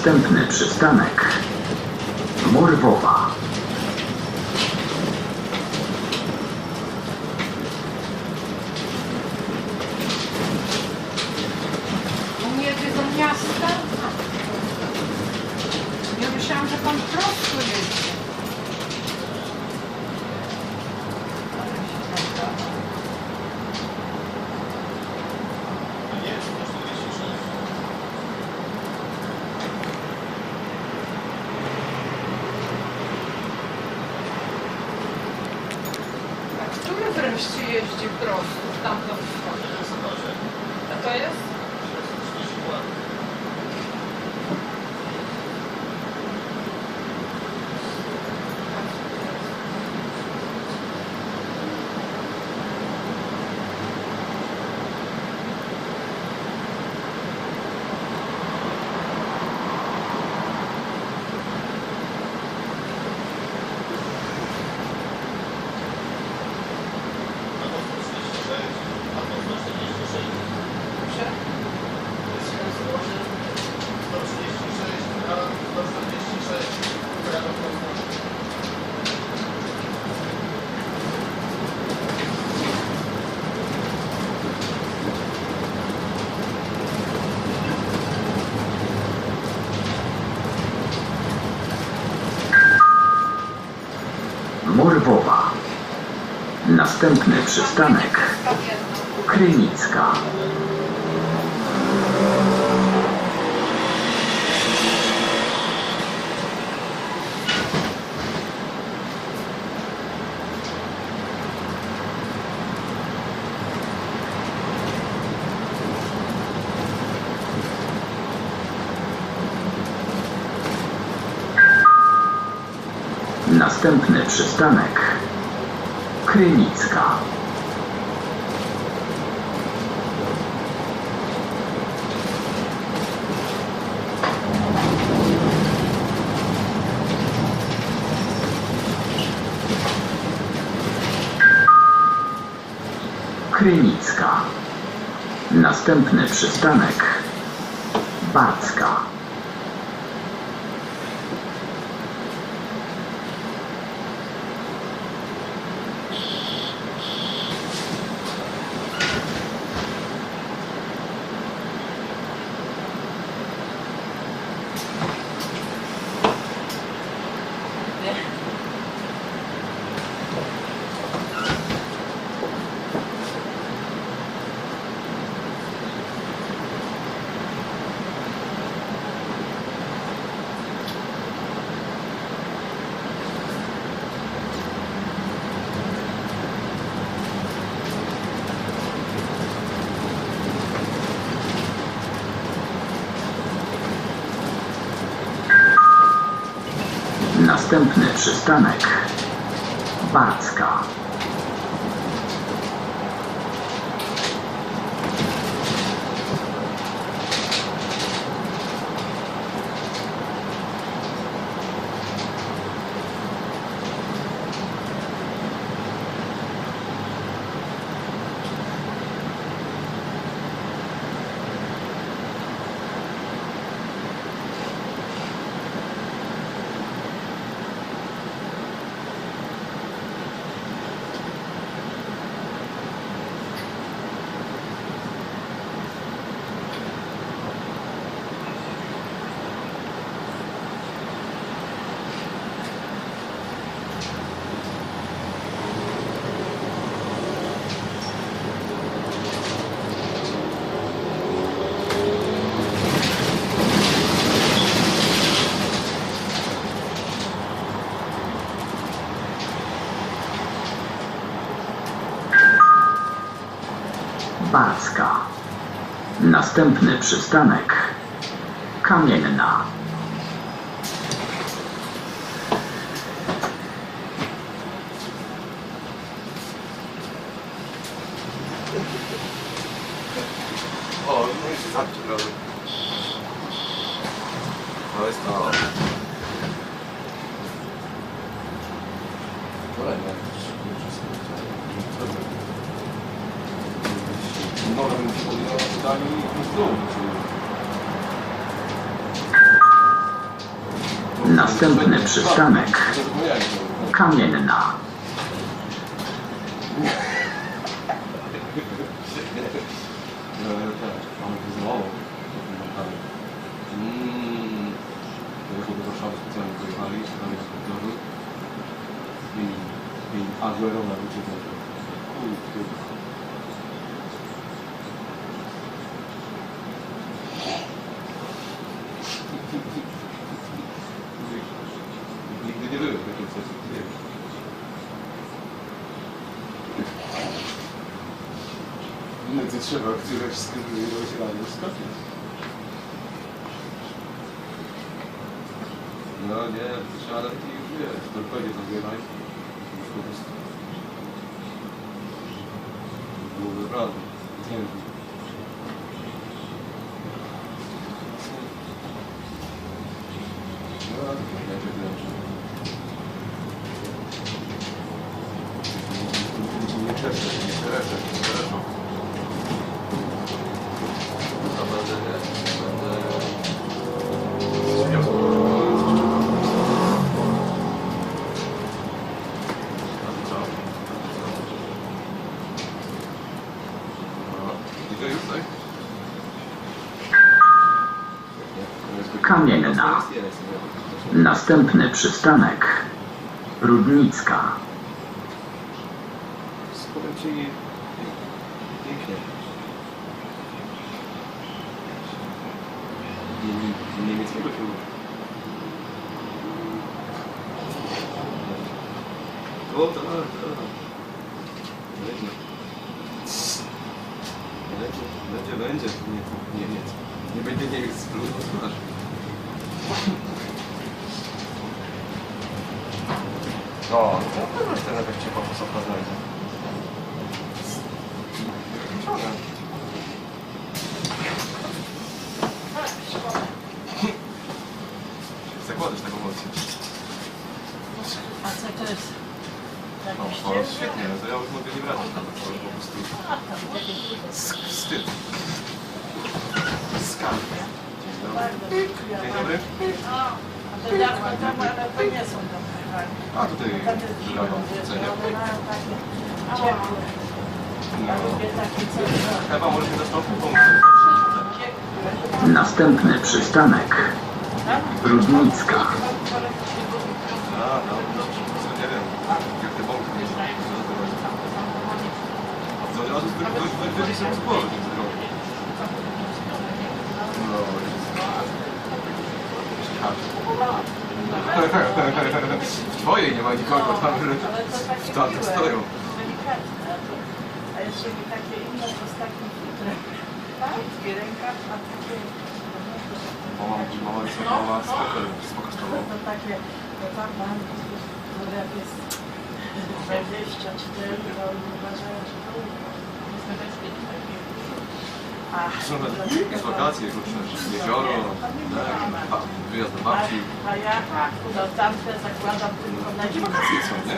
Następny przystanek Morwowa. A Morwowa. Następny przystanek Krynicka. Następny przystanek Krynicka. Krynicka. Następny przystanek Backa. Następny przystanek Backa. Następny przystanek Kamienna. O, no i się zamknął. To jest to. Kolejne. Podjął zdaniu i Następny przystanek. Kamienna. No, no tak. Mmm. Warszawy specjalnie pojechali, tam jest. Zmienili. Zmienili Aguero na ludzie do Kurde. Nigdy nie byłem w takim sensie. Nie. No to trzeba któreś z tym ilość razy skoczyć. No nie, to trzeba nawet już wiesz, w torpedzie to zbieraj. Już po prostu. Byłoby prawda. Nie wiem. No, ale to będzie dobrze. Nie czeszę, nie czeszę, Następny przystanek. Rudnicka. Ci pięknie. Nie- nie- Niemieckiego filmu. O, tak, tak. Będzie. Będzie, będzie, będzie. Nie, Niemiec. Nie będzie Niemiec z blues, masz. No, to pewno się jakaś ciepła posłówka znajdzie. Ciągle. Zakładasz taką emocję. A co to jest? No, o, świetnie, no to ja już mogę nie wracać na to, po prostu tam, wstyd. Skarb. Dzień dobry. A, ale to nie są dobre. tak. A tutaj No. zastąpił pomóc. ciepłe. Następny przystanek. Tak? Rudnicka. A, no, nie wiem, jak te bąki nie są. Od razu z głowy. nie zrobię. No, W twojej nie ma nikogo tam, w tamtych miłe, stoją. A jeszcze mi takie inne z takim filtrem. Krótki rękaw, a takie... Mama, mama, mama, spoko, spoko z tobą. To takie, to tam mam, jak jest 24, to uważają, że to Są z wakacje, kurczę, jezioro, tak, wyjazd do babci. A, ja no tamte zakładam tylko na Jakie wakacje są, nie?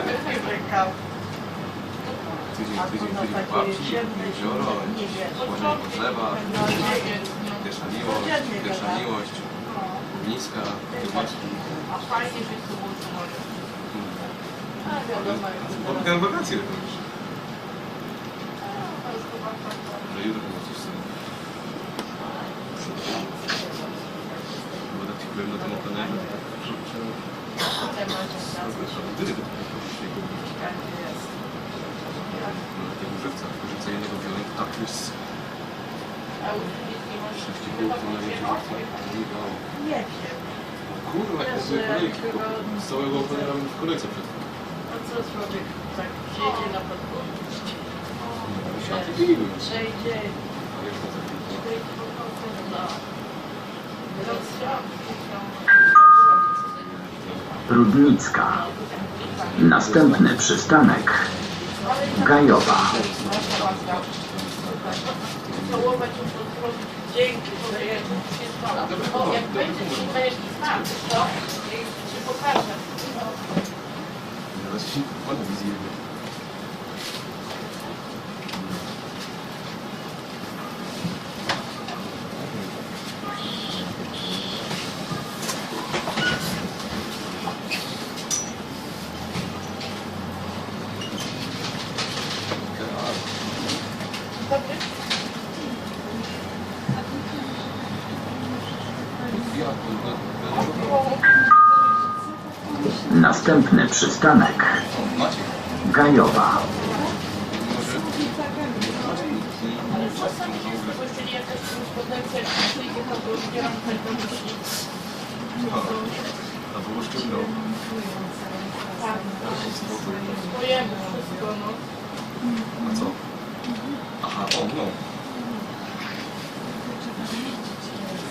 Tydzień, tydzień, tydzień babci, jezioro, nie wiesz. słonie po drzewach, No, nie, pierwsza miłość, Codziennie pierwsza gadam. miłość, niska, dymaczki. A fajnie, że to było może. A wiadomo, jak to teraz. Miałem wakacje również. Że jutro było coś sobie. Bo tak ci powiem na tym openerze, to tak kurczę, Temat Ty tylko śniegu. jest. No takiego żywca, tylko żywca jednego wziąłem, to tak jest A u wszystkich masz 6,5 to na jednego żywca. Nie wiem. Kurwa, jak były kolejki, z całego openera w kolejce przed A co człowiek tak przyjedzie na biły. Przejdzie. No. Rudnicka. Następny przystanek. Gajowa. Dzięki, że jest Jak będzie ci jakiś znak, to ci pokażę. Teraz się pana jakaś korespondencja przyjdzie, to go zbieram tak swojemu wszystko, no. A co? Aha, o, no.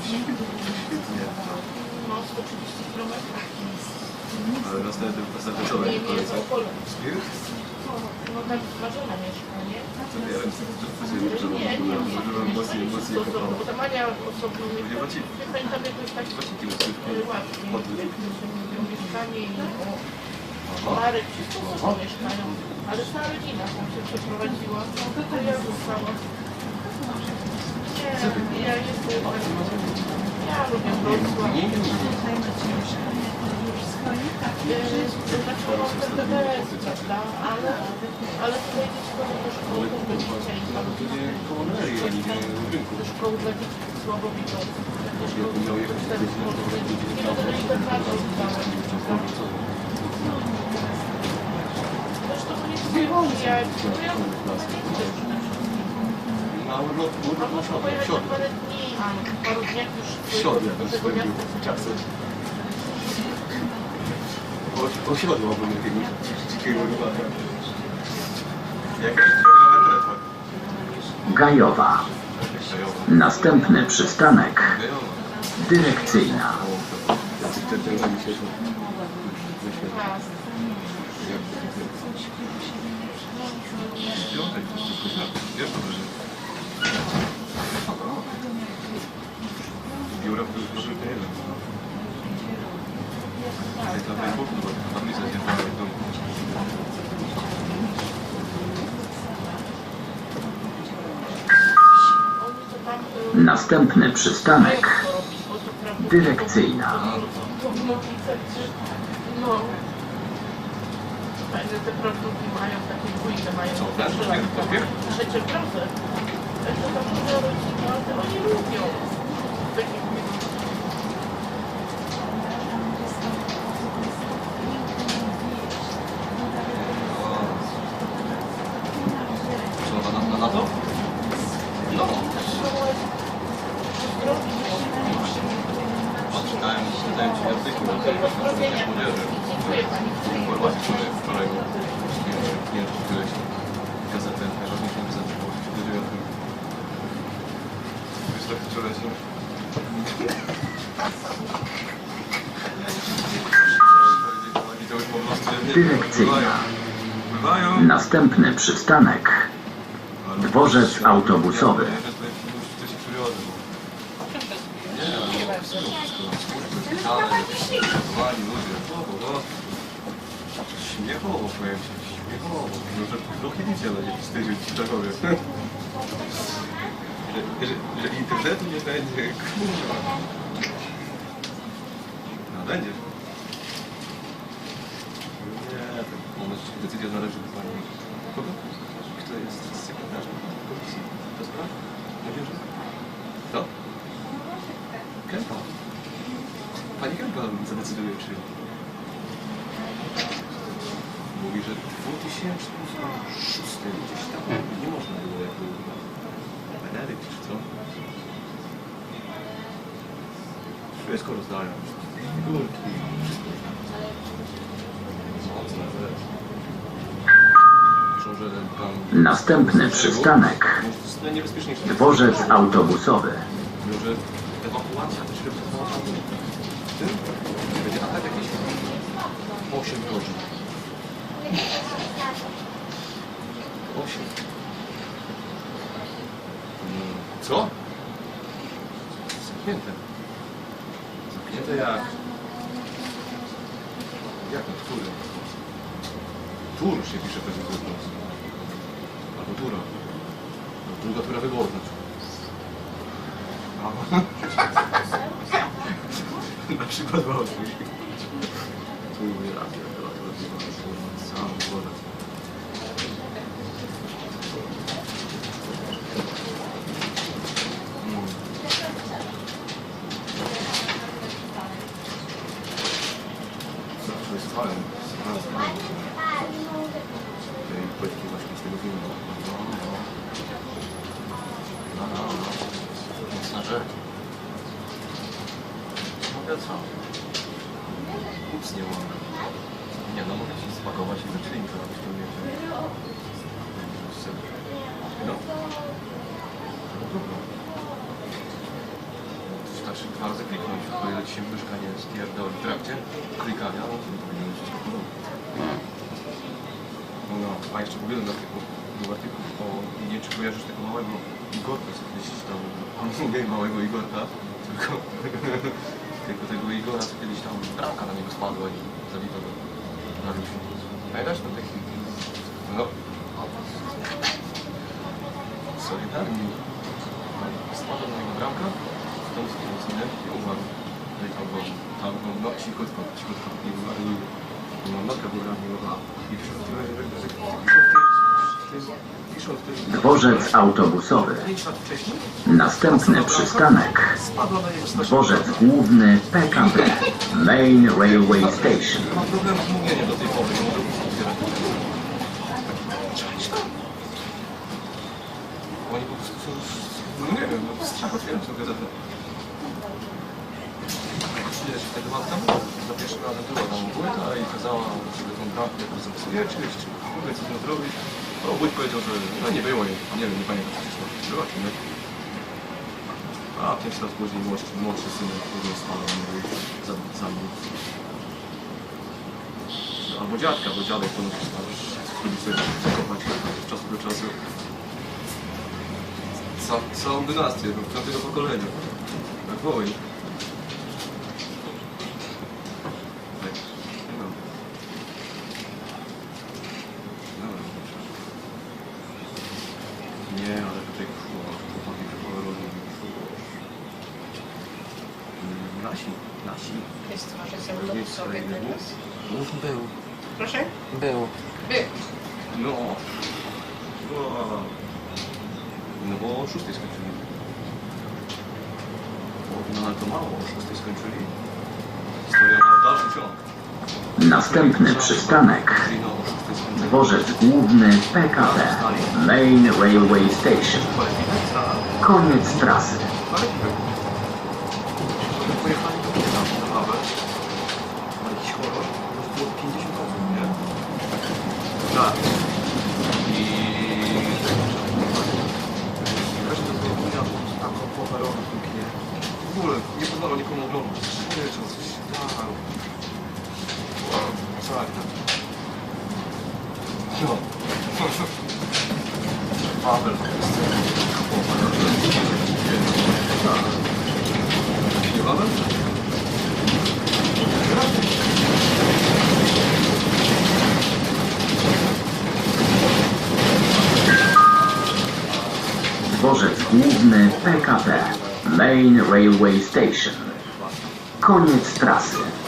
Świetnie. No, 130 km. Ale następny, następny co Nie, będzie nie, kolejny? to pole. Spirit? No tam Marzena mieszka, nie? To to To, to, bo tam Ania osobno Nie pamiętam jakoś tak e, że mówią mieszkanie i. Marek, wszyscy osobno mieszkają. Ale cała rodzina tam się przeprowadziła. Tylko ja zostałam. Nie, ja jestem tak... Ja lubię Wrocław. Nie, nie. Yy, Znaczy mam PPS, prawda? Ale, ale tutaj dziecko do szkoły to w rynku. Do szkoły dla dzieci słabo widzą. Do szkoły szkoły. to, gdzieś Nie będę do internatu oddałem. Zresztą to nie jest ja, to Mały lot, A urlop na pojechać w środę. paru dniach już W środę, do to spędził miasta czasy. O, dzikiego rybaka. Jakaś. Gajowa. Następny przystanek Dyrekcyjna. Następny przystanek. Dyrekcyjna. Fajne te prawnuki mają, takie mają. To tam oni lubią Co, na, na, na to? No. Czytałem, czytałem ci artykuł na temat Pozdrowienia. młodzieży. Dziękuję Pani. Informacji wczoraj, wczoraj nie czytałeś gazetę, najważniejszą gazetę po 89. Wiesz, tak wczoraj się... Widziałeś po prostu, jak nie Dyrekcyjna. Pływają. Następny przystanek Dworzec autobusowy. Śmiechowo, powiem ci, śmiechowo. Może trochę ale nie wstydził ci czegoś. Że, że, że internetu nie będzie, kurwa. No będzie. Nie, to moment, decyzja należy do pani. Kogo? Kto jest sekretarzem komisji do spraw młodzieży? Kto? Kępa. Pani Kępa zadecyduje, czy... Mówi, że w 2006 gdzieś tam nie można było jakby... Benedykt czy co? Wszystko rozdają. Figurki, wszystko rozdają. Mocne Następny przystanek. Dworzec autobusowy. Mówią, że ewakuacja też chyba trwała w tym, że będzie atak jakiś 8 godzin. 8. Co? Zamknięte. Zamknięte jak? Jak na który? Tur się pisze pewnie po. kulturą. Kulturę, która wygodna. No. Na przykład não Tu mówię não não no to. No, no, a jeszcze ogóle na artykuł, był artykuł o, nie czy kojarzysz tego małego Igorka, co kiedyś tam, mówię małego Igorka, tylko, tylko tego Igora, co kiedyś tam bramka na niego spadła i zabito go na Rusiu. Pamiętasz ten taki, no, Solidarni. Spadła na niego bramka, stronę, co nie? I umarł. No i no. I była. I w Dworzec autobusowy. 5 lat wcześniej Następny przystanek. Dworzec główny PKP. Main Railway Station. Mam problem z mówieniem do tej pory, nie mogę otwierać. Czaisz to? Oni po prostu są już, no nie wiem, no strach otwieram tę gazetę. Wiesz, wtedy matka pierwszym razem była tam wójta i kazała, żeby tą bramkę jakoś zabezpieczyć, czy w ogóle coś z nią zrobić. No wójt powiedział, że no nie było jej, nie wiem, nie pamiętam co się stało. Była czy nie? A pięć lat później młodszy, młodszy syn również spał za, za mną. Albo dziadka, bo dziadek ponoć już lubi sobie zakopać od czasu do czasu. Ca, całą dynastię, do piątego pokolenia. Tak wołaj. Tak, nie mam. Dobra, dobrze. Nie, ale tutaj kurwa, chłopaki kolorowe. Nasi, nasi. Jest dworzec autobusowy teraz. Był. Proszę? Był. By. No. Bo o 6 skończyli. No ale to mało, o 6 skończyli. Historia ma dalszy ciąg. Następny przystanek. No o 6 skończyli. Dworzec główny PKP. Main Railway Station. Koniec trasy. Ale Potem pojechali do Kina na Hawę. Ale jakiś horror. To było 50 osób, nie? Tak. I... Resztę to było ja tak poperowy w tym kinie. W nie pozwala nikomu oglądać. Coś. No. Paweł to jest... Tak. Nie Paweł? Dworzec główny PKP. Main Railway Station. Koniec trasy.